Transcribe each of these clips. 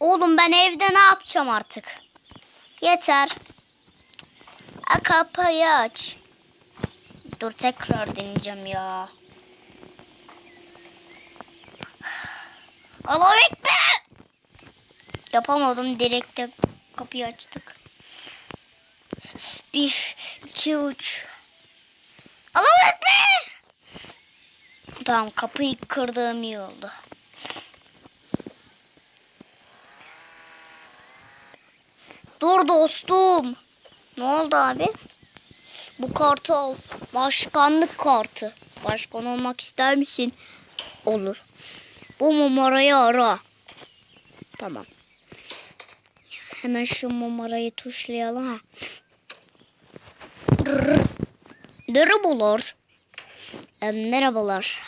Oğlum ben evde ne yapacağım artık? Yeter. A, kapıyı aç. Dur tekrar deneyeceğim ya. Allahu Ekber. Yapamadım direkt de kapıyı açtık. Bir, iki, üç. Allahu Ekber. Tamam kapıyı kırdığım iyi oldu. Dur dostum. Ne oldu abi? Bu kartı al. Başkanlık kartı. Başkan olmak ister misin? Olur. Bu numarayı ara. Tamam. Hemen şu numarayı tuşlayalım ha. Merhabalar. Ee, merhabalar.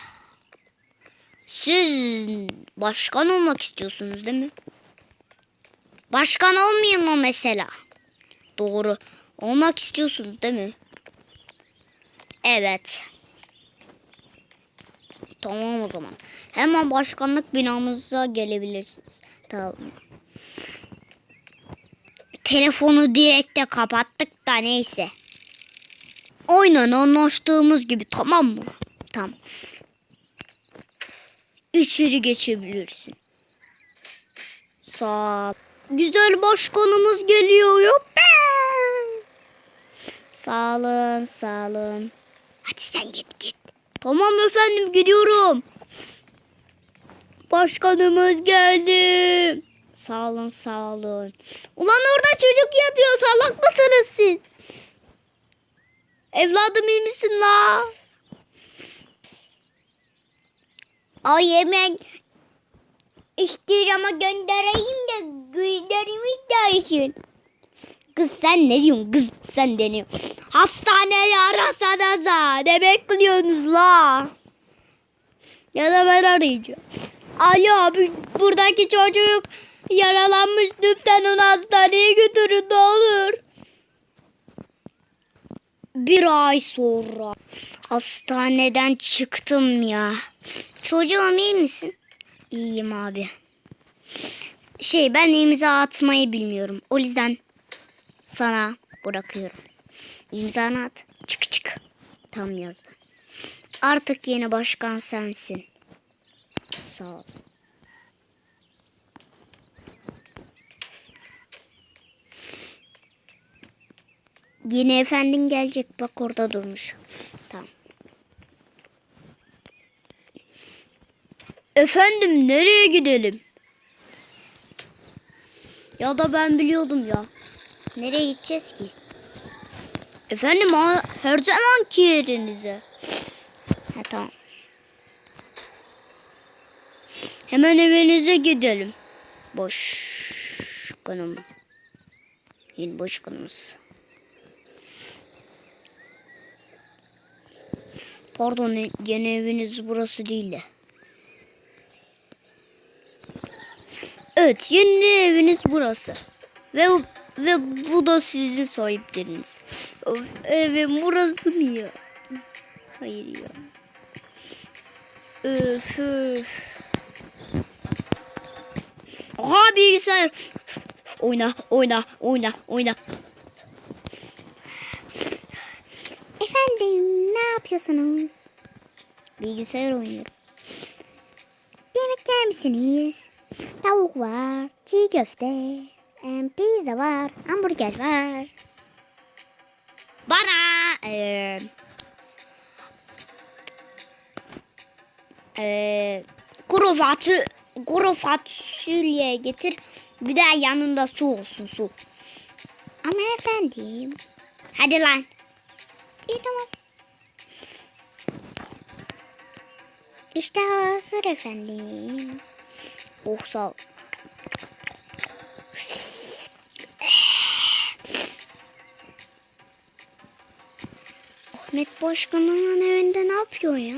Siz başkan olmak istiyorsunuz değil mi? Başkan olmayayım mı mesela? Doğru. Olmak istiyorsunuz değil mi? Evet. Tamam o zaman. Hemen başkanlık binamıza gelebilirsiniz. Tamam. Telefonu direkt de kapattık da neyse. Aynen anlaştığımız gibi tamam mı? Tamam. İçeri geçebilirsin. Sağ ol. Güzel başkanımız geliyor. Yuppi. Sağ olun, sağ olun. Hadi sen git git. Tamam efendim gidiyorum. Başkanımız geldi. Sağ olun, sağ olun. Ulan orada çocuk yatıyor. Salak mısınız siz? Evladım iyi misin la? Ay hemen İstiyorum ama göndereyim de gözlerimiz değişsin. Kız sen ne diyorsun kız sen deniyor. Hastaneye arasanıza ne bekliyorsunuz la? Ya da ben arayacağım. Alo abi buradaki çocuk yaralanmış lütfen onu hastaneye götürün ne olur. Bir ay sonra hastaneden çıktım ya. Çocuğum iyi misin? İyiyim abi. Şey ben imza atmayı bilmiyorum. O yüzden sana bırakıyorum. İmzanı at. Çık çık. Tam yazdı. Artık yeni başkan sensin. Sağ ol. Yeni efendin gelecek. Bak orada durmuş. Tamam. Efendim nereye gidelim? Ya da ben biliyordum ya. Nereye gideceğiz ki? Efendim her zamanki yerinize. Ha tamam. Hemen evinize gidelim. Boş kanım. Yeni başkanımız. Pardon yeni eviniz burası değil de. Evet yeni eviniz burası. Ve ve bu da sizin sahipleriniz. Evet burası mı ya? Hayır ya. Öf öf. Aha bilgisayar. Oyna oyna oyna oyna. Efendim ne yapıyorsunuz? Bilgisayar oynuyorum. Yemek yer misiniz? Tavuk var, çiğ köfte, pizza var, hamburger var. Bana e, e, kuru fatı kuru fasulye getir. Bir de yanında su olsun su. Ama efendim. Hadi lan. İyi tamam. İşte hazır efendim. Oh sağ. Ahmet Başkan'ın evinde ne yapıyor ya?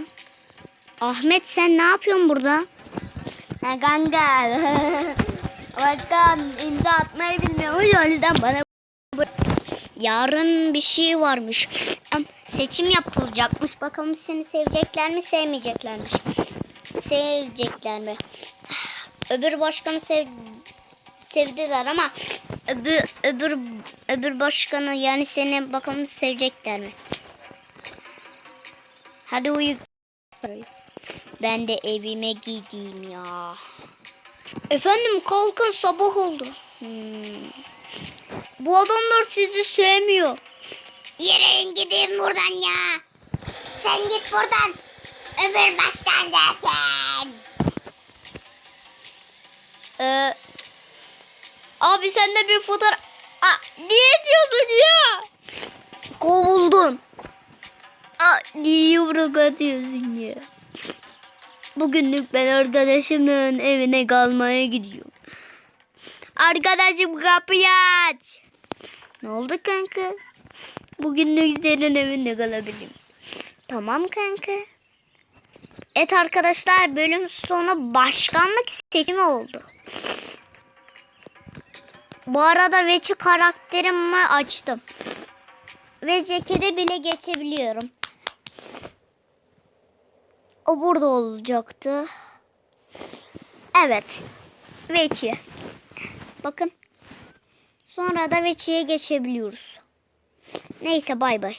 Ahmet sen ne yapıyorsun burada? Ha kanka. Başkan imza atmayı bilmiyor. O yüzden bana Yarın bir şey varmış. Seçim yapılacakmış. Bakalım seni sevecekler mi sevmeyecekler mi? Sevecekler mi? Öbür başkanı sev, sevdiler ama öbür, öbür, öbür başkanı yani seni bakalım sevecekler mi? Hadi uyu. Ben de evime gideyim ya. Efendim kalkın sabah oldu. Hmm. Bu adamlar sizi sevmiyor. Yürüyün gidin buradan ya. Sen git buradan. Öbür başkan gelsin. Ee, abi sen de bir fotoğraf... Aa, niye diyorsun ya? Kovuldun. Aa, niye yumruk atıyorsun ya? Bugünlük ben arkadaşımın evine kalmaya gidiyorum. Arkadaşım kapıyı aç. Ne oldu kanka? Bugünlük senin evinde kalabilirim. Tamam kanka. Evet arkadaşlar bölüm sonu başkanlık seçimi oldu. Bu arada Veçi karakterimi açtım. Ve cekete bile geçebiliyorum. O burada olacaktı. Evet. Veçi. Bakın. Sonra da Veçi'ye geçebiliyoruz. Neyse bay bay.